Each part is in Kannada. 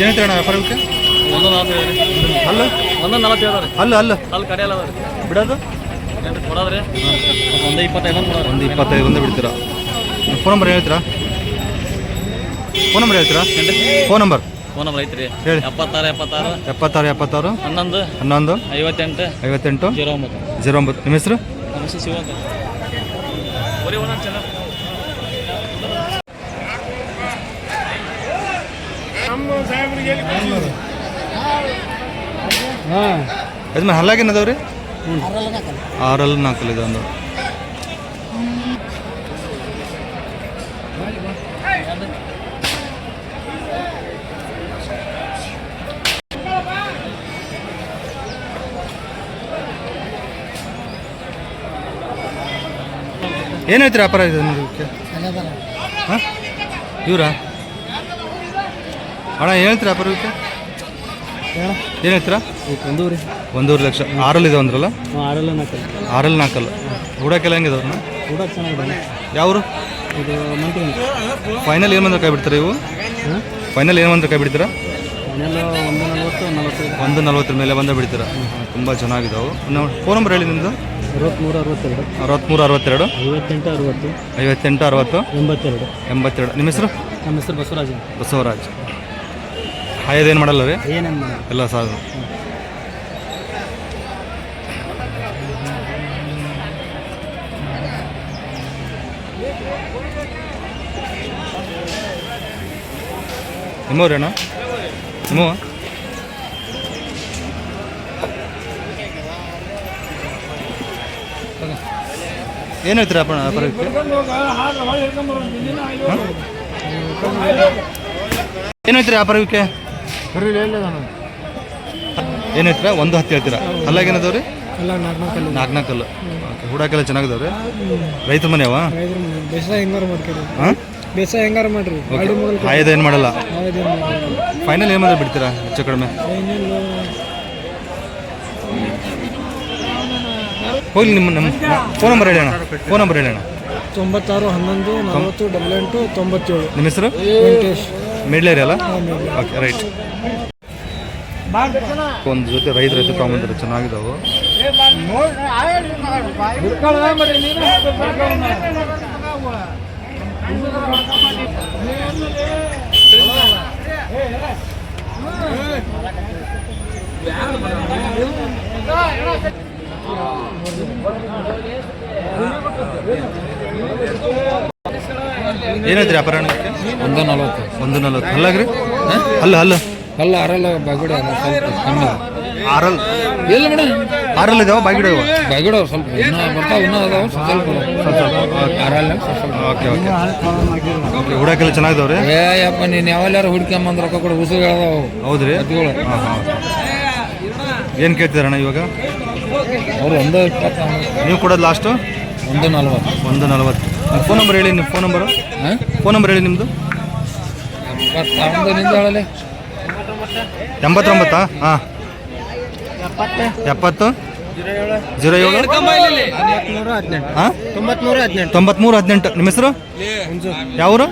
ಏನೈತೆ ಅಣ್ಣ ವ್ಯಾಪಾರಕ್ಕೆ ಒಂದು ನಲವತ್ತು ಅಲ್ಲ? ಒಂದು ನಲವತ್ತು ಹೇಳ್ರಿ ಅಲ್ಲ ಅಲ್ಲ. ಅಲ್ಲಿ ಕಡೆಯಲ್ಲ ಅದ ಬಿಡೋದು? ರೀ ಕೊಡೋದ್ರಿ? ಒಂದು ಇಪ್ಪತ್ತೈದು ಒಂದು ಕೊಡೋದು ಒಂದು ಇಪ್ಪತ್ತೈದು ಒಂದೇ ಬಿಡ್ತೀರಾ? ಫೋನ್ ನಂಬರ್ ಹೇಳ್ತೀರಾ? ಫೋನ್ ನಂಬರ್ ಹೇಳ್ತೀರಾ? Phone number. ಫೋನ್ ನಂಬರ್ ಐತ್ರಿ ಹೇಳಿ. ಎಪ್ಪತ್ತಾರು ಎಪ್ಪತ್ತಾರು. ಎಪ್ಪತ್ತಾರು ಎಪ್ಪತ್ತಾರು. ಹನ್ನೊಂದು. ಹನ್ನೊಂದು. ಐವತ್ತೆಂಟು. ಐವತ್ತೆಂಟು. ಜೀರೋ ಒಂಬತ್ತು. ಜೀರೋ ಒಂಬತ್ತು. ನಿಮ್ಮ ಹೆಸರು? ನಮ್ಮ ಹೆಸರು ಶಿವ ಅಂತ ಬರೀ ಒಂದೊಂದು ಚೆನ್ನಾಗಿ ಯಜಮಾನ್ ಹಲ್ಲಾಗೇನು ಅದಾವ ರೀ ಆರಲ್ಲಿ ನಾಲ್ಕಲ್ಲಿ ಇದೆ ಏನು ಹೇಳ್ತೀರಿ ವ್ಯಾಪಾರ ಇದೆ ಇದಕ್ಕೆ? ಹಾಂ? ಇವರಾ? ಅಣ್ಣ, ಏನು ಹೇಳ್ತೀರಿ ವ್ಯಾಪಾರ ಇದಕ್ಕೆ? ಏನು ಹೇಳ್ತೀರಾ? ಒಂದು ರೀ ಒಂದೂವರೆ ಲಕ್ಷ. ಆರಲ್ಲಿ ಇದೆ ಅಂದ್ರಲ್ಲ ಆರಲ್ಲ ನಾಲ್ಕಲ್ಲ ಆರಲ್ಲಿ ನಾಲ್ಕಲ್ಲ ಹುಡಕೆಲ್ಲ ಹೆಂಗಿದೆ ಅವ್ರನ್ನ? ಕೂಡ ಚೆನ್ನಾಗಿದೆ ಯಾವರು? ಇದು ಫೈನಲ್ ಏನು ಬಂದ್ರೆ ಕೈ ಬಿಡ್ತಾರೆ ಇವು? ಫೈನಲ್ ಏನು ಬಂದ್ರೆ ಕೈ ಬಿಡ್ತೀರಾ ಒಂದು ನಲ್ವತ್ತರ ಮೇಲೆ ಬಂದ ಬಿಡ್ತೀರಾ? ತುಂಬ ಚೆನ್ನಾಗಿದ್ದಾವೆ ಫೋನ್ ನಂಬರ್ ಹೇಳಿ ನಿಮ್ಮದು ಅರವತ್ತ್ಮೂರು ಅರವತ್ತೆರಡು. ಅರವತ್ತ್ಮೂರು ಅರವತ್ತೆರಡು. ಐವತ್ತೆಂಟು ಅರವತ್ತು. ಐವತ್ತೆಂಟು ಅರವತ್ತು. ಎಂಬತ್ತೆರಡು. ಎಂಬತ್ತೆರಡು. ನಿಮ್ಮ ಹೆಸರು? ನಮ್ಮ ಹೆಸರು ಬಸವರಾಜ್ ಅಂತ. ಬಸವರಾಜ್. ಹಾಯದೇನು ಮಾಡಲ್ಲ ರೀ? ಏನೇನು ಎಲ್ಲ ಸಾಧು ನಿಮ್ಮವ್ರೇನ ನಿಮ್ಮವ ಏನು ಹೇಳ್ತೀರಾ ಅಪ್ಪ ವ್ಯಾಪಾರಕ್ಕೆ ಏನು ಹೇಳ್ತೀರಾ ವ್ಯಾಪಾರಕ್ಕೆ ಏನು ಹೇಳ್ತೀರಾ? ಒಂದು ಹತ್ತು ಹೇಳ್ತೀರಾ? ಅಲ್ಲಾಗ ಏನದವ್ರಿ ರೀ ನಾಲ್ಕು ನಾಲ್ಕಲ್ಲು ಓಕೆ ಹೂಡಕ್ಕೆಲ್ಲ ಚೆನ್ನಾಗಿದಾವ್ರಿ ರೈತರ ಮನೆ ಅವ? ಬೇಸಾಯ ಹೆಂಗಾರ ಮಾಡ್ತೀರಿ ಹಾಂ ಬೇಸಾಯ ಹೆಂಗಾರ ಮಾಡ್ರಿ ಆಯ್ದು ಏನು ಮಾಡಲ್ಲ ಫೈನಲ್ ಏನು ಮಾಡಿ ಬಿಡ್ತೀರಾ? ಹೆಚ್ಚು ಕಡಿಮೆ? ಹೋಗ್ಲಿ ನಿಮ್ಮ ನಮ್ಮ ಫೋನ್ ನಂಬರ್ ಹೇಳಿ ಅಣ್ಣ. ಫೋನ್ ನಂಬರ್ ಹೇಳಿ ಅಣ್ಣ. ತೊಂಬತ್ತಾರು ಹನ್ನೊಂದು ನಲವತ್ತು ಡಬಲ್ ಎಂಟು ತೊಂಬತ್ತೇಳು. ನಿಮ್ಮ ಹೆಸರು? ವೆಂಕಟೇಶ್. ಮಿಡ್ಲೇರಿ ಅಲ್ಲ? ಓಕೆ ರೈಟ್ ಒಂದು ಜೊತೆ ರೈತರ ಜೊತೆ ತೊಗೊಂಬಂದ್ರೆ ಚೆನ್ನಾಗಿದ್ದಾವೆ ಏನೈತ್ರಿ ವ್ಯಾಪಾರ? ಒಂದು ನಲವತ್ತು. ಒಂದು ನಲ್ವತ್ತು. ಅಲ್ಲಾಗ್ರಿ ಅಲ್ಲ ಅಲ್ಲ ಅಲ್ಲ ಅರಲ್ಲ ಬಾಗಿಡ ಸ್ವಲ್ಪ ಕಮ್ಮಿ. ಆರಲ್? ಇಲ್ಲ ಮೇಡಮ್? ಆರಲ್ ಇದಾವ ಬಾಗಿಡ ಇದಾವ? ಬಾಗಿಡ ಸ್ವಲ್ಪ ಇನ್ನೂ ಬರ್ತಾವ ಇನ್ನೂ ಅದಾವ ಸ್ವಲ್ಪ ಸ್ವಲ್ಪ. Okay okay. ಓಕೆ ಹುಡಕೆಲ್ಲ ಚೆನ್ನಾಗಿದಾವ್ರಿ? ಏ ಯಪ್ಪ ನೀನು ಯಾವಲ್ಲಾರು ಹುಡ್ಕೊಂಬಂದ್ ರೊಕ್ಕ ಕೊಡು ಉಸಿರು ಹೇಳ್ದಾವ ಹೌದ್ರಿ? ಏನು ಕೇಳ್ತಿದಾರಣ್ಣ ಇವಾಗ? ಅವ್ರು ಒಂದು ಇಪ್ಪತ್ತು ನೀವು ಕೊಡೋದು ಲಾಸ್ಟು? ಒಂದು ನಲ್ವತ್ತು. ಒಂದು ನಲ್ವತ್ತು. ಫೋನ್ ನಂಬರ್ ಹೇಳಿ ನಿಮ್ಮ ಫೋನ್ ನಂಬರು? ಹಾಂ? ಫೋನ್ ನಂಬರ್ ಹೇಳಿ ನಿಮ್ಮದು ನಿಂದ ಹೇಳಲೆ. ಎಂಬತ್ತೊಂಬತ್ತಾ? ಹಾಂ. ಎಪ್ಪತ್ತು? ಜೀರೋ ಏಳು? ತೊಂಬತ್ಮೂರು ಹದಿನೆಂಟು ಹಾಂ? ತೊಂಬತ್ಮೂರು ಹದಿನೆಂಟು. ತೊಂಬತ್ಮೂರು ಹದಿನೆಂಟು ನಿಮ್ಮ ಹೆಸರು? ಯಾವರು?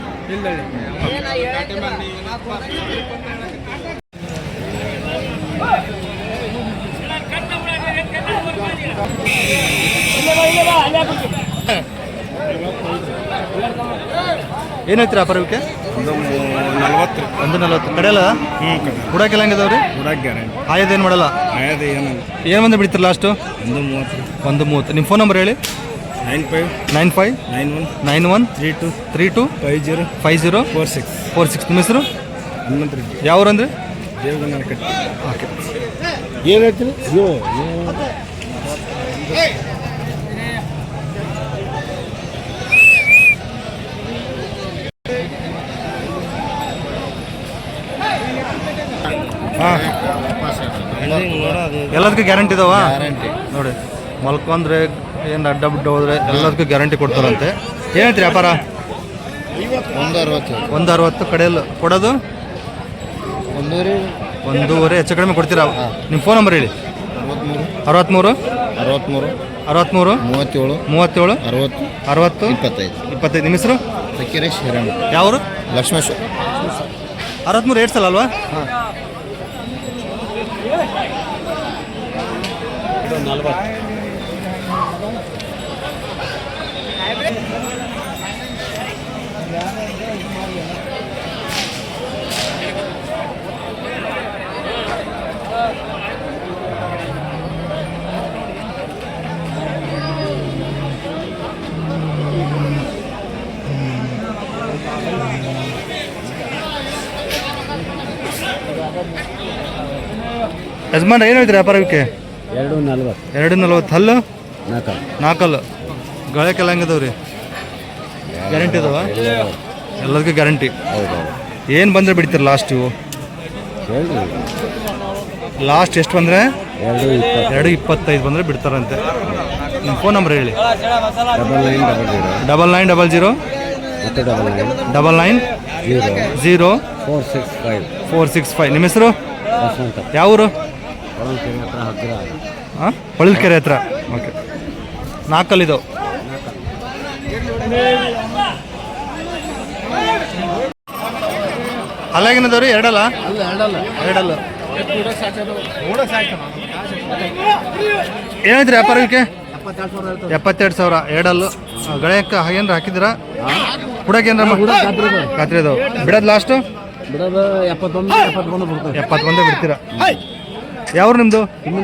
ಏನೈತ್ರಿ ಅಪರವಕ್ಕೆ ಒಂದು ನಲ್ವತ್ತು. ಒಂದು ನಲ್ವತ್ತು. ಕಡೆಯಲ್ಲ? ಹ್ಞೂ ಕಡೆ. ಹುಡಕ್ಕೆಲ್ಲ ಹೆಂಗಿದಾವ್ರಿ? ಕೂಡ ಗ್ಯಾರಂಟಿ. ಆಯದೇನು ಮಾಡಲ್ಲ? ಆಯದ ಏನು ಏನು ಬಂದು ಬಿಡ್ತೀರಿ ಲಾಸ್ಟು ಒಂದು ಮೂವತ್ತು. ಒಂದು ಮೂವತ್ತು. ನಿಮ್ಮ ಫೋನ್ ನಂಬರ್ ಹೇಳಿ. Nine five. Nine five. Nine one. Nine one. Three two. Three two. Five zero. Five zero. Four six. Four six. ನಿಮ್ಮ ಹೆಸರು? ಹನುಮಂತ್ರಿ. ರೀ ಯಾವ ಅಂದ್ರೆ ದೇವಗಂಗನ ಕಟ್ಟಿ ಓಕೆ. ಏನು ಹೇಳ್ತೀರಿ? ಎಲ್ಲದಕ್ಕೂ ಗ್ಯಾರಂಟಿ ಇದಾವ? ಗ್ಯಾರಂಟಿ ನೋಡಿ ಮಲ್ಕೊಂಡ್ರೆ ಏನು ಅಡ್ಡ ಬಿಟ್ಟು ಹೋದ್ರೆ ಎಲ್ಲದಕ್ಕೂ ಗ್ಯಾರಂಟಿ ಕೊಡ್ತಾರಂತೆ. ಏನೈತಿ ವ್ಯಾಪಾರ? ಒಂದು ಅರವತ್ತು ಒಂದು ಅರವತ್ತು ಕಡೆಯಲ್ಲಿ. ಕೊಡೋದು? ಒಂದೂವರೆ. ಒಂದೂವರೆ ಹೆಚ್ಚು ಕಡಿಮೆ ಕೊಡ್ತೀರಾ? ನಿಮ್ಮ ಫೋನ್ ನಂಬರ್ ಹೇಳಿ. ಅರವತ್ತ್ಮೂರು ಅರವತ್ತ್ಮೂರು ಅರವತ್ತ್ಮೂರು ಮೂವತ್ತೇಳು. ಮೂವತ್ತೇಳು? ಅರವತ್ತು. ಅರವತ್ತು? ಇಪ್ಪತ್ತೈದು. ಇಪ್ಪತ್ತೈದು. ನಿಮ್ಮ ಹೆಸರು? ಸಕ್ಕಿರೇಶ್ ಹಿರಣ್ಣ. ಯಾವರು? ಲಕ್ಷ್ಮೇಶ್ವರ. ಅರವತ್ತ್ಮೂರು ಏಟ್ ಸಲ ಅಲ್ವಾ ಯಜಮಾನ್ ಏನು ಹೇಳ್ತೀರಿ ವ್ಯಾಪಾರಕ್ಕೆ? ಎರಡು ನಲ್ವತ್ತು. ಎರಡು ನಲ್ವತ್ತು. ಹಲ್ಲು? ನಾಲ್ಕು ನಾಲ್ಕಲ್ಲು ಗಳಕ್ಕೆಲ್ಲ ಹೆಂಗದವ್ ರೀ ಗ್ಯಾರಂಟಿ ಅದಾವ? ಎಲ್ಲದಕ್ಕೂ ಗ್ಯಾರಂಟಿ ಹೌದು ಏನು ಬಂದರೆ ಬಿಡ್ತೀರಿ ಲಾಸ್ಟ್ ಇವು? ಲಾಸ್ಟ್ ಎಷ್ಟು ಬಂದರೆ? ಎರಡು ಎರಡು ಇಪ್ಪತ್ತೈದು ಬಂದರೆ ಬಿಡ್ತಾರಂತೆ. ನಿಮ್ಮ ಫೋನ್ ನಂಬರ್ ಹೇಳಿ. Double nine double zero double nine double zero double nine double nine zero zero four six five four six five ನಿಮ್ಮ ಹೆಸರು? ವಸಂತ. ಹಾಂ ಹೊಳಲ್ಕೆರೆ ಹತ್ರ? ಓಕೆ. ನಾಲ್ಕಲ್ಲಿದು ಅಲ್ಲಾಗಿನದವ್ರಿ ಎರಡಲ್ಲ? ಅಲ್ಲ ಎರಡಲ್ಲ. ಎರಡಲ್ಲ ಏನಿದ್ರಿ ವ್ಯಾಪಾರಕ್ಕೆ? ಎಪ್ಪತ್ತೆರಡು ಸಾವಿರ. ಎರಡಲ್ಲು. ಗಳಕ್ಕೆ ಏನ್ರ ಹಾಕಿದ್ರ ಹುಡಕ್ಕೆ ಏನ್ರ ಖಾತ್ರಿ ಅದಾವ ಬಿಡೋದು ಲಾಸ್ಟು ಬಿಡೋದು ಎಪ್ಪತ್ತೊಂದು ಎಪ್ಪತ್ತೊಂದು ಬರ್ತದೆ. ಎಪ್ಪತ್ತು ಬಂದೇ ಬಿಡ್ತೀರಾ ಯಾವ್ರು ನಿಮ್ಮದು ನಿಮ್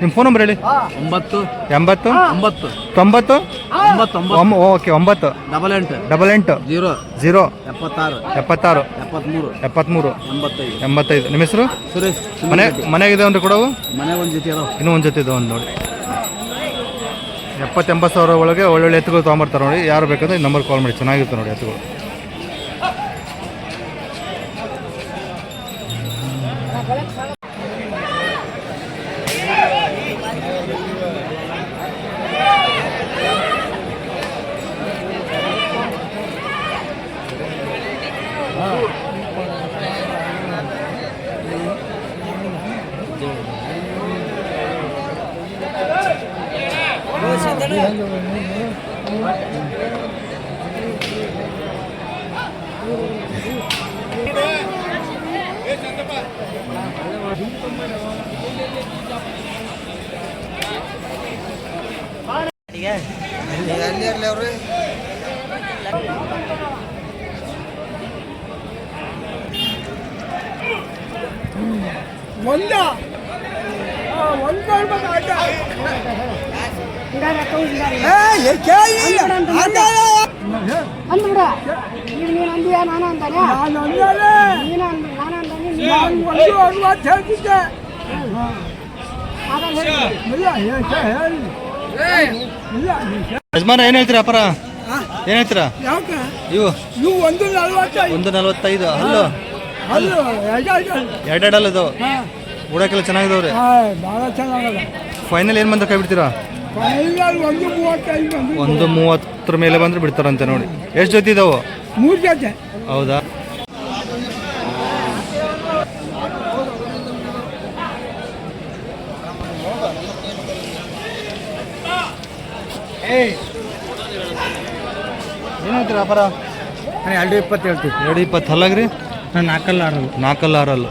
ನಿಮ್ಮ ಫೋನ್ ನಂಬರ್ ಹೇಳಿ ಒಂಬತ್ತು. ಎಂಬತ್ತು? ಒಂಬತ್ತು ತೊಂಬತ್ತು. ಓಕೆ ಒಂಬತ್ತು. ಡಬಲ್ ಎಂಟು. ಡಬಲ್ ಎಂಟು. ಜೀರೋ. ಜೀರೋ. ಎಪ್ಪತ್ತಾರು. ಎಪ್ಪತ್ತಾರು. ಎಪ್ಪತ್ಮೂರು. ಎಪ್ಪತ್ಮೂರು. ಎಂಬತ್ತೈದು. ಎಂಬತ್ತೈದು. ನಿಮ್ಮ ಹೆಸರು? ಸುರೇಶ್. ಮನೆ ಮನೆಗಿದೆ ಒಂದು ಕೊಡವು ಮನೆ ಒಂದು ಜೊತೆ ಇನ್ನೂ ಒಂದು ಜೊತೆ ಇದೆ ಒಂದು ನೋಡಿ. ಎಪ್ಪತ್ತೆಂಬತ್ತು ಸಾವಿರ ಒಳಗೆ ಒಳ್ಳೊಳ್ಳೆ ಎತ್ತುಗಳು ತೊಗೊಂಬರ್ತಾರೆ ನೋಡಿ. ಯಾರು ಬೇಕಂದ್ರೆ ಈ ನಂಬರ್ ಕಾಲ್ ಮಾಡಿ. ಚೆನ್ನಾಗಿರುತ್ತೆ ನೋಡಿ ಎತ್ತುಗಳು. ಅಂದ್ಬಿಡ ಈಗ ನೀನು ಅಂದಿಯಾ ನಾನು ಅಂತಾನೆ ನೀನು ಅಂದ್ ನಾನು ಅಂತಾನೆ ನೀನು. ಅದನ್ನ ಹೇಳಿ. ಯಜಮಾನ ಏನ್ ಹೇಳ್ತೀರಾ ಅಪರ? ಏನ್ ಹೇಳ್ತೀರಾ? ಇವು. ಇವು ಒಂದು ನಲ್ವತ್ತೈದು. ಒಂದು ನಲ್ವತ್ತೈದು ಅಲ್ಲು ಅಲ್ಲ ಎರಡೆರಡು ಉಡಕ್ಕೆಲ್ಲ ಚೆನ್ನಾಗಿದಾವ್ರಿ ಭಾಳ ಚೆನ್ನಾಗದ. ಫೈನಲ್ ಏನು ಬಂದ ಕೈ ಬಿಡ್ತೀರಾ? ಫೈನಲ್ ಒಂದು ಮೂವತ್ತೈದು ಬಂದು ಒಂದು ಮೂವತ್ತರ ಮೇಲೆ ಬಂದ್ರೆ ಬಿಡ್ತಾರಂತೆ ನೋಡಿ. ಎಷ್ಟು ಜೊತೆ ಇದಾವೆ? ಮೂರು ಜೊತೆ. ಹೌದಾ? ಏನಾಯ್ತು ವ್ಯಾಪಾರ ಎರಡು ಇಪ್ಪತ್ತು ಹೇಳ್ತೀವಿ. ಎರಡು ಇಪ್ಪತ್ತು ಹಲ್ಲಾಗ್ರಿ ನಾನು ನಾಲ್ಕಲ್ಲ ಆರಲ್ಲ ನಾಲ್ಕಲ್ಲ ಆರಲ್ಲ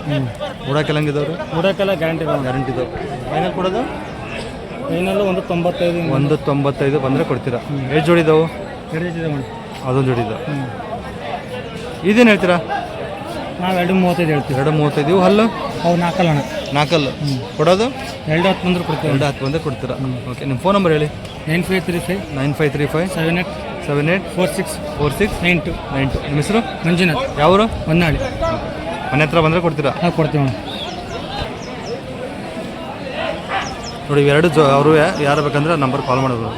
ಉಡಕ್ಕೆಲ್ಲ ಹಂಗಿದವ್ರು ಮೂಡಕ್ಕೆಲ್ಲ ಗ್ಯಾರಂಟಿ ಗ್ಯಾರಂಟಿ ಇದಾವೆ. ಫೈನಲ್ ಕೊಡೋದು? ಏನೆಲ್ಲ ಒಂದು ತೊಂಬತ್ತೈದು ಒಂದು ತೊಂಬತ್ತೈದು ಬಂದರೆ ಕೊಡ್ತೀರಾ? ಎಷ್ಟು ಜೋಡಿ ಇದಾವೆ? ಅದೊಂದು ಜೋಡಿ ಇದಾವೆ. ಇದೇನು ಹೇಳ್ತೀರಾ? ನಾವು ಎರಡು ಮೂವತ್ತೈದು ಹೇಳ್ತೀವಿ. ಎರಡು ಮೂವತ್ತೈದು. ಇವು ಹಲ್ಲು? ಅವು ನಾಲ್ಕಲ್ಲ ಅಣ್ಣ ನಾಲ್ಕಲ್ಲು ಕೊಡೋದು? ಎರಡು ಹತ್ತು ಬಂದ್ರೆ ಕೊಡ್ತೀವಿ. ಎರಡು ಹತ್ತು ಬಂದರೆ ಕೊಡ್ತೀರಾ? ಓಕೆ ನಿಮ್ಮ ಫೋನ್ ನಂಬರ್ ಹೇಳಿ. Nine five three five nine five three five seven eight seven eight four six four six nine two nine two. ನಿಮ್ಮ ಹೆಸರು? ಮಂಜುನಾಥ್. ಯಾವರು? ಹೊನ್ನಾಳಿ. ಮನೆ ಹತ್ರ ಬಂದರೆ ಕೊಡ್ತೀರಾ? ಹಾಂ ಕೊಡ್ತೀವಿ ನೋಡಿ ಇವೆರಡು ಜೊ ಅವರು ಯಾರು ಬೇಕಂದ್ರೆ ನಂಬರ್ ಕಾಲ್ ಮಾಡೋದು.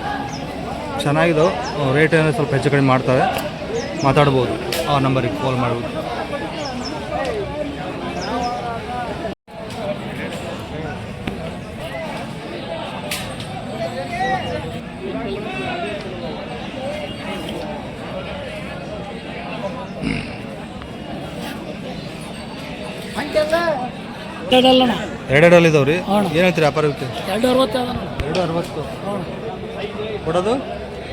ಚೆನ್ನಾಗಿದ್ದವು ರೇಟ್ ಏನಾದರೂ ಸ್ವಲ್ಪ ಹೆಚ್ಚು ಕಡಿಮೆ ಮಾಡ್ತಾರೆ. ಮಾತಾಡ್ಬೋದು. ಆ ನಂಬರಿಗೆ ಕಾಲ್ ಮಾಡ್ಬೋದು. ಎರಡೆರಡಲ್ಲಿ. ಏನು ಹೇಳ್ತೀರಿ ವ್ಯಾಪಾರಕ್ಕೆ ಎರಡು ಅರವತ್ತು ಎರಡು ಅರವತ್ತು. ಕೊಡೋದು?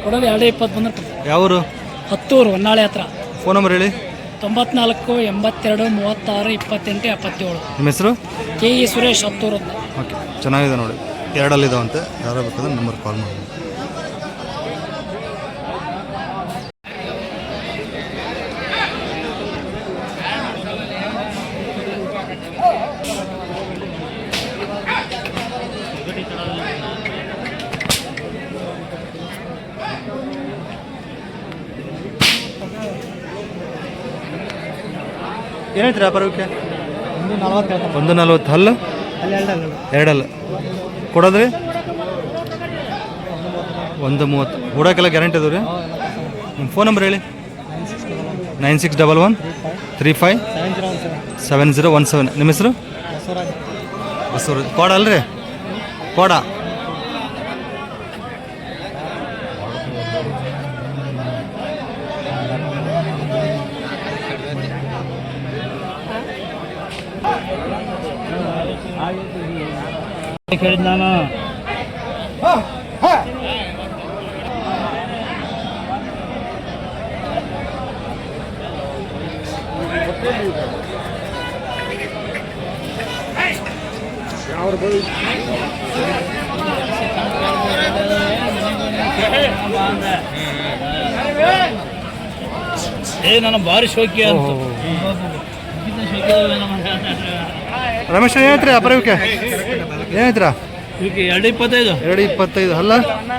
ಕೊಡೋದು ಎರಡು ಇಪ್ಪತ್ತು ಬಂದ್ರೆ ಯಾವರು? ಹತ್ತೂರು ಹೊನ್ನಾಳಿ ಹತ್ರ. ಫೋನ್ ನಂಬರ್ ಹೇಳಿ. ತೊಂಬತ್ನಾಲ್ಕು ಎಂಬತ್ತೆರಡು ಮೂವತ್ತಾರು ಇಪ್ಪತ್ತೆಂಟು ಎಪ್ಪತ್ತೇಳು. ನಿಮ್ಮ ಹೆಸರು? ಕೆ ಇ ಸುರೇಶ್ ಹತ್ತೂರು ಅಂತ. ಓಕೆ. ಚೆನ್ನಾಗಿದೆ ನೋಡಿ. ಎರಡಲ್ಲಿದ್ದಾವಂತೆ ಯಾರು ಬೇಕಾದ್ರೆ ನಂಬರ್ ಕಾಲ್ ಮಾಡಿ ಏನೈತ್ರಿ ವ್ಯಾಪಾರಕ್ಕೆ ಒಂದು ನಲವತ್ತು ಒಂದು ನಲ್ವತ್ತು ಹಲ್ಲು? ಅಲ್ಲಿ ಎರಡಲ್ಲ. ಎರಡಲ್ಲ ಕೊಡೋದ್ರಿ? ಒಂದು ಮೂವತ್ತು. ಹೂಡಕ್ಕೆಲ್ಲ ಗ್ಯಾರಂಟಿ ಅದಾವೆ ರೀ ನಿಮ್ಮ ಫೋನ್ ನಂಬರ್ ಹೇಳಿ. Nine six double one three five seven zero one seven. ನಿಮ್ಮ ಹೆಸರು? ಬಸವರಾಜ್. ಕೋಡ ಅಲ್ರಿ? ಕೋಡ. ಕೇಳಿದ್ ನಾನು ಏ ನನ್ನ ಭಾರಿ ಶೋಕಿ ಅಂತ. ರಮೇಶ್ ಏನೈತ್ರಿ ವ್ಯಾಪಾರಕ್ಕೆ ಏನೈತ್ರ? ಇದಕ್ಕೆ ಎರಡು ಇಪ್ಪತ್ತೈದು. ಎರಡು ಇಪ್ಪತ್ತೈದು ಅಲ್ಲ?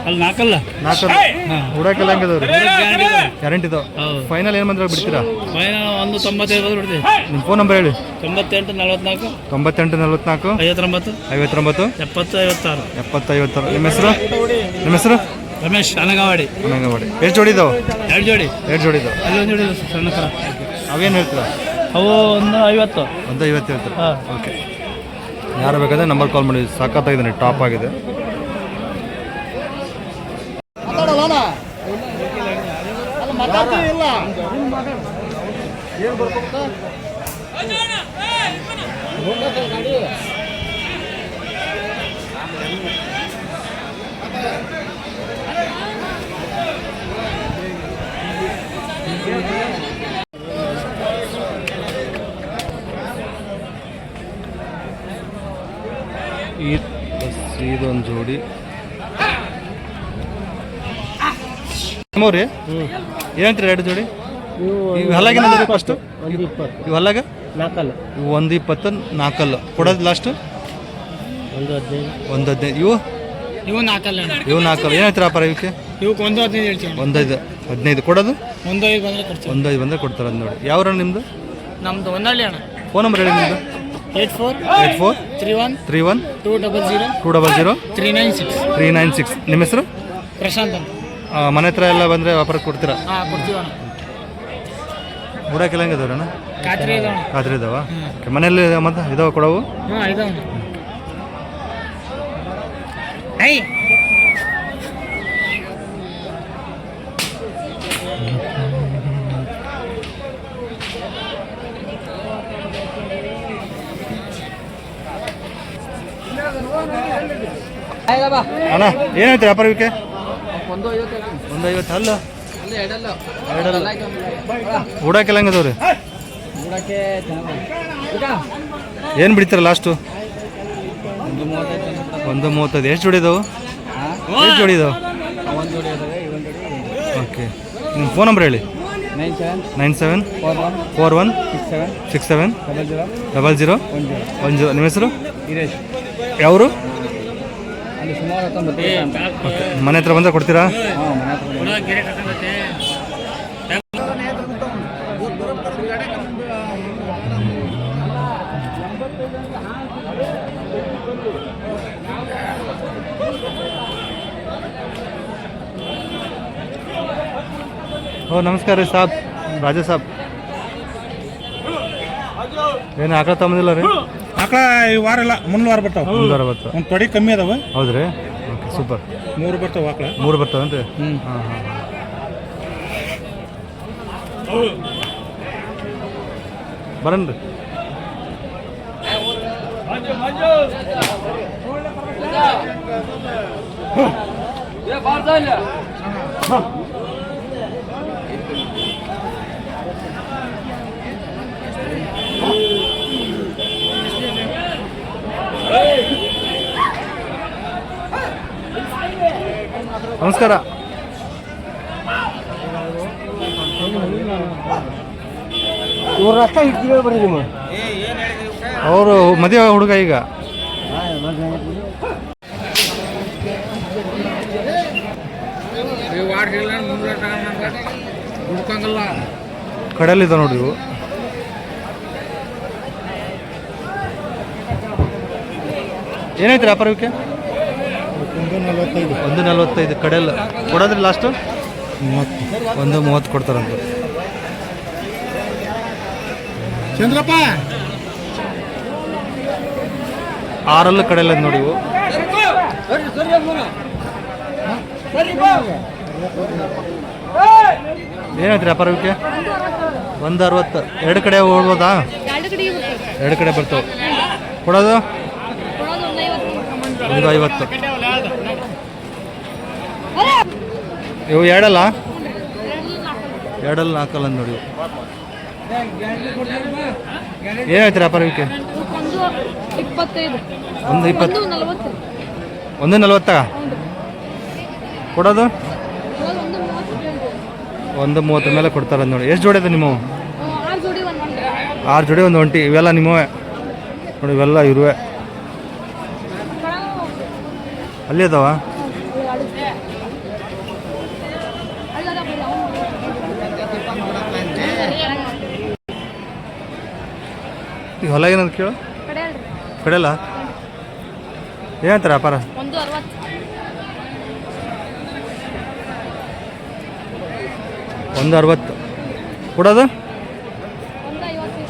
ಅಲ್ಲಿ ನಾಲ್ಕಲ್ಲ? ನಾಲ್ಕು ಹೂಡಕ್ಕೆಲ್ಲ ಹೆಂಗದವ್ರಿ ಗ್ಯಾರಂಟಿ ಇದಾವೆ ಫೈನಲ್ ಏನು ಬಂದ್ರೆ ಬಿಡ್ತೀರಾ? ಫೈನಲ್ ಒಂದು ತೊಂಬತ್ತೈದು ಬಿಡ್ತೀವಿ. ನಿಮ್ಮ ಫೋನ್ ನಂಬರ್ ಹೇಳಿ. ತೊಂಬತ್ತೆಂಟು ನಲವತ್ನಾಲ್ಕು. ತೊಂಬತ್ತೆಂಟು ನಲ್ವತ್ನಾಲ್ಕು. ಐವತ್ತೊಂಬತ್ತು. ಐವತ್ತೊಂಬತ್ತು. ಎಪ್ಪತ್ತು ಐವತ್ತಾರು. ಎಪ್ಪತ್ತು ಐವತ್ತಾರು ನಿಮ್ಮ ಹೆಸರು? ನಿಮ್ಮ ಹೆಸರು? ರಮೇಶ್ ಅನಗವಾಡಿ. ಅನಗವಾಡಿ. ಎಷ್ಟು ಜೋಡಿ ಇದಾವೆ? ಎರಡು ಜೋಡಿ. ಎರಡು ಜೋಡಿ ಇದಾವೆ. ಅಲ್ಲಿ ಒಂದು ಜೋಡಿ ಸಣ್ಣ ಅವೇನು ಹೇಳ್ತೀರಾ? ಅವು ಒಂದು ಐವತ್ತು. ಒಂದು ಐವತ್ತು ಹೇಳ್ತಾರೆ? ಹಾಂ. ಓಕೆ ಯಾರು ಬೇಕಾದ್ರೆ ನಂಬರ್ ಕಾಲ್ ಮಾಡಿ ಸಾಕತ್ತಾಗಿದ್ದಾನೆ ಟಾಪ್ ಆಗಿದೆ. ಈ ಇದೊಂದು ಜೋಡಿ. ಮೂರಿ ಏನಂತೀರಿ ಎರಡು ಜೋಡಿ? ಇವು ಫಸ್ಟ್ ಒಂದು ಇಪ್ಪತ್ತು ಇವು ಹಲ್ಲಾಗ ನಾಲ್ಕಲ್ಲ ಇವು ಒಂದು ಇಪ್ಪತ್ತು ನಾಲ್ಕಲ್ಲು ಕೊಡೋದು ಲಾಸ್ಟ್ ಒಂದು ಹದಿನೈದು. ಒಂದು ಹದಿನೈದು. ಇವು? ಇವು ನಾಲ್ಕಲ್ಲ ಇವು ನಾಲ್ಕಲ್ಲ ಏನಾಯ್ತು ವ್ಯಾಪಾರ ಇವಕ್ಕೆ ಇವಕ್ಕೆ ಒಂದು ಹದಿನೈದು ಹೇಳ್ತೀವಿ ಐದು ಹದಿನೈದು. ಕೊಡೋದು? ಒಂದು ಐದು ಬಂದರೆ ಕೊಡ್ತೀವಿ. ಒಂದೈದು ಬಂದರೆ ಕೊಡ್ತಾರೆ ಅದು ನೋಡಿ. ಯಾವ ನಿಮ್ಮದು ನಮ್ದು ಒಂದಳ್ಳಿ ಅಣ್ಣ. ಫೋನ್ ನಂಬರ್ ಹೇಳಿ ನಿಮ್ಮದು eight four eight four three one three one two double zero two double zero three nine six three nine six ನಿಮ್ಮ ಹೆಸರು? ಪ್ರಶಾಂತ್ ಅಂತ. ಆ, ಮನೆ ಹತ್ರ ಎಲ್ಲ ಬಂದರೆ ವ್ಯಾಪಾರ ಕೊಡ್ತೀರಾ? ಹಾಂ ಕೊಡ್ತೀವಿ ಅಣ್ಣ. ಬುಡಕ್ಕೆಲ್ಲ ಹೆಂಗದವ್ರಣ್ಣ ಖಾತ್ರಿ ಇದೆ ಅಣ್ಣ. ಖಾತ್ರಿ ಇದಾವ? ಓಕೆ ಮನೆಯಲ್ಲಿ ಮತ್ತೆ? ಇದಾವ ಕೊಡವು? ಹ್ಞೂ ಇದಾವೆ ಐ ಅಣ್ಣ ಏನಾಯ್ತು ವ್ಯಾಪಾರ ವಿಕೆ ಒಂದು ಐವತ್ತು ಅಲ್ಲ. ಎರಡಲ್ಲ. ಹೂಡಕ್ಕೆಲ್ಲ ಹೆಂಗದವ್ರಿ? ಏನು ಬಿಡ್ತೀರ ಲಾಸ್ಟು ಒಂದು ಮೂವತ್ತೈದು ಎಷ್ಟು ಜೋಡಿ ಇದಾವೆ? ಎಷ್ಟು ಜೋಡಿ ಇದಾವೆ? ಒಂದು ಜೋಡಿ ಇದಾವೆ ಒಂದು ಜೋಡಿ ಓಕೆ. ನಿಮ್ಮ ಫೋನ್ ನಂಬರ್ ಹೇಳಿ. Nine seven nine seven four one four one six seven six seven double zero double zero one zero. ನಿಮ್ಮ ಹೆಸರು? ಯಾವರು? ಮನೆ ಹತ್ರ ಬಂದರೆ ಕೊಡ್ತೀರಾ? ಓ ನಮಸ್ಕಾರ ರೀ ಸಾಬ್ ರಾಜಾ ಸಾಬ್. ಏನು ಆಕಳ ತಗೊಂಬಂದಿಲ್ಲ ರೀ? ಆಕಳ ಈ ವಾರ ಇಲ್ಲ ಮುಂದಿನ ವಾರ ಬರ್ತಾವ. ಮುನ್ನೂರ ಅರವತ್ತು ಒಂದು ತೊಡಿ ಕಮ್ಮಿ ಅದಾವ. ಹೌದ್ರಿ? ಓಕೆ ಸೂಪರ್ ಮೂರು ಬರ್ತಾವ ಆಕಳ. ಮೂರು ಬರ್ತಾವೇನ್ರಿ? ಹ್ಞೂ ಹಾಂ ಹಾಂ ಬರನ್ರಿ. ನಮಸ್ಕಾರ. ಇವ್ರ ಬರ್ರಿ ಅವರು ಮದುವೆ ಹುಡುಗ ಈಗ. ಕಡಲಿದ ನೋಡ್ರಿ ಇವು. ಏನೈತೆ ವ್ಯಾಪಾರ ಇವಕ್ಕೆ ಒಂದು ನಲ್ವತ್ತೈದು. ಕಡೆಯಲ್ಲ ಕೊಡೋದ್ರಿ ಲಾಸ್ಟು ಮೂವತ್ತು. ಒಂದು ಮೂವತ್ತು ಕೊಡ್ತಾರಂತ. ಚಂದ್ರಪ್ಪ! ಆರಲ್ಲ ಕಡೆಯಲ್ಲ ನೋಡಿ ಇವು. ಏನೈತೆ ವ್ಯಾಪಾರ ಇವಕ್ಕೆ ಒಂದು ಅರವತ್ತು. ಎರಡು ಕಡೆ ಹೋಗ್ಬೋದಾ? ಎರಡು ಕಡೆ ಬರ್ತಾವೆ. ಕೊಡೋದು? ಕೊಡೋದು ಒಂದು ಐವತ್ತು ಒಂದು ಐವತ್ತು ಇವು ಎರಡಲ್ಲ? ಎರಡಲ್ಲ ನಾಲ್ಕಲ್ಲ ಅಂದ್ ನೋಡಿ. ಏನಾಯ್ತು ವ್ಯಾಪಾರ ಇವಕ್ಕೆ ಒಂದು ಇಪ್ಪತ್ತು. ಒಂದು ನಲ್ವತ್ತ? ಕೊಡೋದು? ಒಂದು ಮೂವತ್ತು ಮೂವತ್ತರ ಮೇಲೆ ಕೊಡ್ತಾರೆ ನೋಡಿ. ಎಷ್ಟು ಜೋಡಿ ಇದೆ ನಿಮ್ಮ ಆರು ಜೋಡಿ ಒಂದು ಒಂಟಿ ಆರು ಜೋಡಿ ಒಂದು ಒಂಟಿ. ಇವೆಲ್ಲ ನಿಮ್ಮವೇ? ನೋಡಿ ಇವೆಲ್ಲ ಇರುವೆ. ಅಲ್ಲಿ ಅದಾವ? ಈ ಹೊಲ ಏನಂತ ಕೇಳು. ಕಡೆಯಲ್ಲ ಏನಂತಾರೆ ವ್ಯಾಪಾರ? ಒಂದು ಅರವತ್ತು. ಕೊಡೋದು ಒಂದು ಐವತ್ತು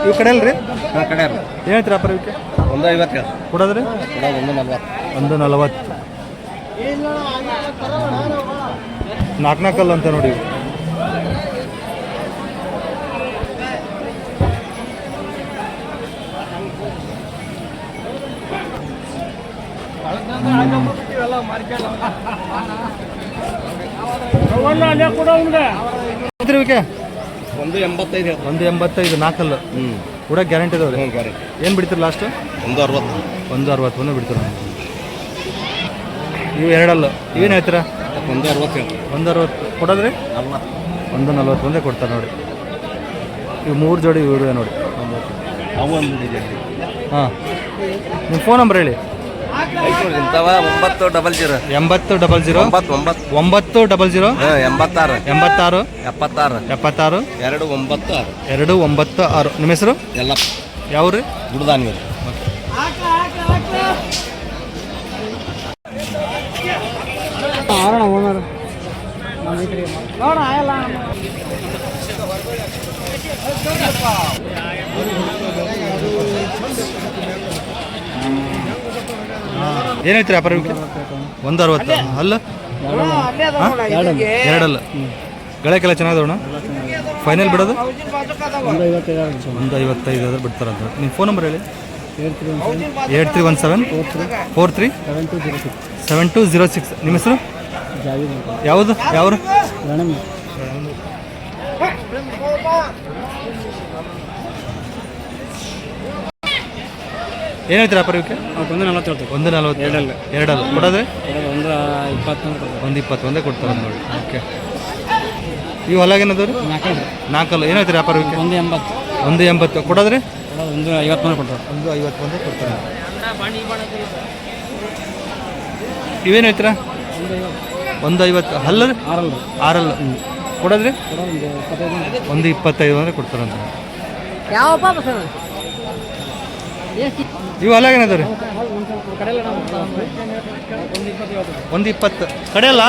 ಇವು ಕಡೆ ಅಲ್ರಿ? ಹಾಂ ಕಡೆ ಏನೈತೆ ವ್ಯಾಪಾರ ಇವಕ್ಕೆ ಒಂದು ಐವತ್ತು ಕೊಡೋದ್ರಿ? ಕೊಡೋದು ಒಂದು ನಲ್ವತ್ತು. ಒಂದು ನಲವತ್ತು. ನಾಲ್ಕು ನಾಲ್ಕಲ್ಲ ಅಂತ ನೋಡಿ ಇವು. ಎಷ್ಟ್ರಿ ಇವಕ್ಕೆ ಒಂದು ಎಂಬತ್ತೈದು ಒಂದು ಎಂಬತ್ತೈದು ನಾಲ್ಕಲ್ಲ ಹ್ಞೂ ಕೂಡ ಗ್ಯಾರಂಟಿ ಇದಾವೆ ಗಾಡಿ ಏನು ಬಿಡ್ತೀರಿ ಲಾಸ್ಟ್ ಒಂದು ಅರವತ್ತು. ಒಂದು ಅರವತ್ತು ಬಿಡ್ತೀರ? ಇವು ಎರಡಲ್ಲ. ಏನು ಹೇಳ್ತೀರಾ? ಒಂದು ಅರವತ್ತು ಒಂದು ಅರವತ್ತು. ಕೊಡೋದ್ರಿ? ಒಂದು ನಲ್ವತ್ತು ಒಂದೇ ಕೊಡ್ತಾರೆ ನೋಡಿ. ಇವು ಮೂರು ಜೋಡಿ ಇವು ನೋಡಿ. ಅವು ಒಂದು ಇದೆ ಹಾಂ. ನಿಮ್ಮ ಫೋನ್ ನಂಬರ್ ಹೇಳಿ. ಇಂಥವ ಒಂಬತ್ತು ಡಬಲ್ ಜೀರೋ ಎಂಬತ್ತು ಡಬಲ್ ಜೀರೋ ಒಂಬತ್ತು ಒಂಬತ್ತು. ಒಂಬತ್ತು ಡಬಲ್ ಜೀರೋ ಎಂಬತ್ತಾರು. ಎಂಬತ್ತಾರು. ಎಪ್ಪತ್ತಾರು. ಎಪ್ಪತ್ತಾರು. ಎರಡು ಒಂಬತ್ತು ಆರು. ಎರಡು ಒಂಬತ್ತು ಆರು. ನಿಮ್ಮ ಹೆಸರು? ಎಲ್ಲ. ಯಾವ ರೀ ನೋಡ ಏನೈತ್ರಿ ವ್ಯಾಪಾರ ಒಂದು ಅರವತ್ತು ಅಲ್ಲ? ಎರಡಲ್ಲ. ಗಳಕ್ಕೆಲ್ಲ ಚೆನ್ನಾಗದವಣ ಫೈನಲ್ ಬಿಡೋದು? ಒಂದು ಐವತ್ತೈದು ಆದ್ರೆ ಬಿಡ್ತಾರಂತ. ನಿಮ್ಮ ಫೋನ್ ನಂಬರ್ ಹೇಳಿ. Eight three one seven. Four three? Seven two zero six. ನಿಮ್ಮ ಹೆಸರು? ಯಾವುದು? ಯಾವರು? ವ್ಯಾಪಾರ ಇವಕ್ಕೆ ಒಂದು ನಲವತ್ತು ಹೇಳ್ತೀವಿ. ಒಂದು ನಲ್ವತ್ತು. ಎರಡಲ್ಲ. ಎರಡಲ್ಲ. ಕೊಡೋದ್ರೆ ಒಂದು ಇಪ್ಪತ್ತೊಂದು ಒಂದು ಇಪ್ಪತ್ತು ಒಂದೇ ಕೊಡ್ತಾರೆ ನೋಡಿ. ಓಕೆ. ಈ ನಾಲ್ಕೈದು ನಾಲ್ಕಲ್ಲ. ಏನೈತೆ ವ್ಯಾಪಾರ ಇವಕ್ಕೆ ಒಂದು ಎಂಬತ್ತು. ಒಂದು ಎಂಬತ್ತು. ಕೊಡೋದ್ರಿ? ಒಂದು ಐವತ್ತೊಂದು ಕೊಡ್ತಾರೆ ಒಂದು ಐವತ್ತು ಒಂದೇ ಕೊಡ್ತಾರೆ. ಇವೇನು ಹೇಳ್ತೀರಾ? ಒಂದು ಐವತ್ತು. ಹಲ್ಲ ಆರಲ್ಲ. ಆರಲ್ಲ. ಕೊಡೋದ್ರಿ? ಒಂದು ಇಪ್ಪತ್ತೈದು. ಇಪ್ಪತ್ತೈದು ಅಂದರೆ ಕೊಡ್ತಾರಂತ ಯಾವ ಪಾಪ ಸರ್? ಎಷ್ಟು ಇವು ಅಲ್ಲ ಏನದ ರೀ ಒಂದು ಇಪ್ಪತ್ತು. ಕಡೆಯಲ್ಲ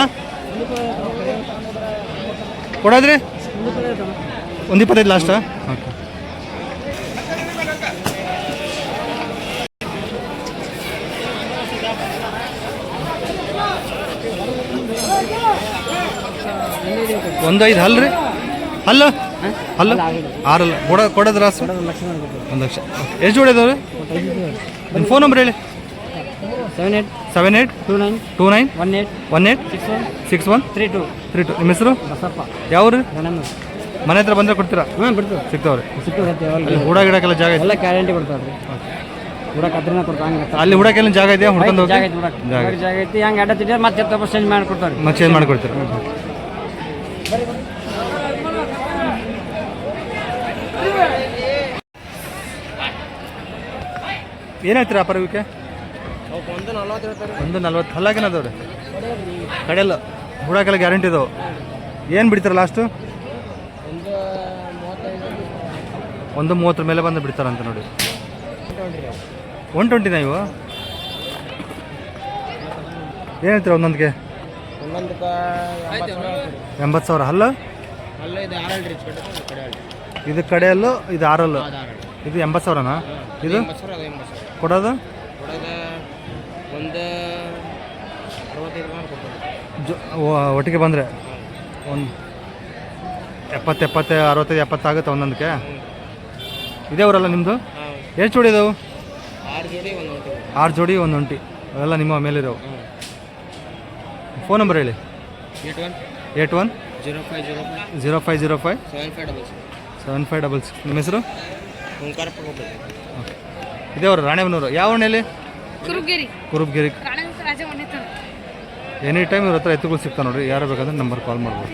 ಕೊಡೋದ್ರಿ? ಒಂದು ಇಪ್ಪತ್ತೈದು ಲಾಸ್ಟಾ ಓಕೆ ಒಂದು ಐದು ಹಲ್ರಿ? ಹಲ್ಲು? ಹಲ್ಲು ಆರಲ್ಲ. ಕೊಡ ಕೊಡೋದು ರಾಸು. ಒಂದು ಲಕ್ಷ. ಎಷ್ಟು ಜೋಡಿ ಇದಾವೆ ನಿಮ್ಮ ಫೋನ್ ನಂಬರ್ ಹೇಳಿ. Seven eight seven eight two nine two nine one eight one eight six one six one three two. Three two. ನಿಮ್ಮ ಹೆಸರು? ಬಸಪ್ಪ. ಯಾವ್ರು? ಮನೆ ಹತ್ರ ಬಂದ್ರೆ ಕೊಡ್ತೀರಾ? ಹಾಂ ಬಿಡ್ತು. ಸಿಗ್ತಾವ್ರಿ ಅಲ್ಲಿ ಹುಡ ಗಿಡಕ್ಕೆಲ್ಲ ಜಾಗ ಎಲ್ಲ ಗ್ಯಾರಂಟಿ ಕೊಡ್ತಾರೆ ರೀ ಕೂಡ ಕತ್ರಿನ ಕೊಡ್ತಾರೆ ಹಂಗೆ ಅಲ್ಲಿ ಹುಡಕ್ಕೆಲ್ಲ ಜಾಗ ಇದೆಯಾ? ಹುಡ್ಕೊಂಡು ಜಾಗ ಐತಿ. ಜಾಗ ಐತಿ ಹಂಗೆ ಅಡ್ಡ ತಿಟ್ಟಿದ್ರೆ ಮತ್ತೆ ಚೇಂಜ್ ಮಾಡಿ ಕೊಡ್ತಾರೆ ಮತ್ತೆ ಚೇಂಜ್ ಮಾಡಿಕೊಡ್ತೀರಾ? ಏನು ಹೇಳ್ತೀರಾ ಇವಕ್ಕೆ ಒಂದು ನಲ್ವತ್ತು ಹಲ್ಲಾಗೇನ ಅದಾವ್ರಿ? ಕಡೆಯಲ್ಲ ಹುಡಾಕೆಲ್ಲ ಗ್ಯಾರಂಟಿ ಇದಾವೆ. ಏನು ಬಿಡ್ತಾರೆ ಲಾಸ್ಟು ಒಂದು ಮೂವತ್ತರ ಮೇಲೆ ಬಂದು ಬಿಡ್ತಾರಂತ ನೋಡಿ. ಒನ್ ಟ್ವೆಂಟಿನ ಇವು? ಏನು ಒಂದೊಂದಕ್ಕೆ ಎಂಬತ್ತು ಸಾವಿರ. ಹಲ್ಲ? ಇದು ಕಡೆಯಲ್ಲು, ಇದು ಆರಲ್ಲು? ಇದು ಎಂಬತ್ತು ಸಾವಿರನಾ? ಇದು? ಕೊಡೋದು? ಒಂದು ಜೊ ಒಟ್ಟಿಗೆ ಬಂದರೆ? ಒಂದು ಎಪ್ಪತ್ತು ಎಪ್ಪತ್ತು ಅರವತ್ತೈದು ಎಪ್ಪತ್ತಾಗುತ್ತೆ ಒಂದೊಂದಕ್ಕೆ? ಇದೇ ಊರಲ್ಲ ನಿಮ್ಮದು ಎಷ್ಟು ಜೋಡಿ ಇದಾವೆ? ಆರು ಜೋಡಿ ಒಂದು ಆರು ಜೋಡಿ ಒಂದು ಒಂಟಿ. ಅವೆಲ್ಲ ನಿಮ್ಮ ಮೇಲಿದಾವೆ? ಫೋನ್ ನಂಬರ್ ಹೇಳಿ. Eight one. Eight one? Zero five zero five. Zero five zero five? Seven five double seven five double six. ನಿಮ್ಮ ಹೆಸರು? ಓಂಕಾರಪ್ಪ ರಾಣೆಬನೂರು ರಾಣೆಬೆನ್ನೂರು. ಯಾವ ಹಣ್ಣಲ್ಲಿ ಕುರುಬಗಿರಿ. ಕುರುಬ್ಗಿರಿ. ರಾಜ ಎನಿ ಟೈಮ್ ಇವ್ರ ಹತ್ರ ಎತ್ತುಗಳು ಸಿಗ್ತಾವೆ ನೋಡ್ರಿ. ಯಾರು ಬೇಕಾದ್ರೆ ನಂಬರ್ ಕಾಲ್ ಮಾಡ್ಬೋದು.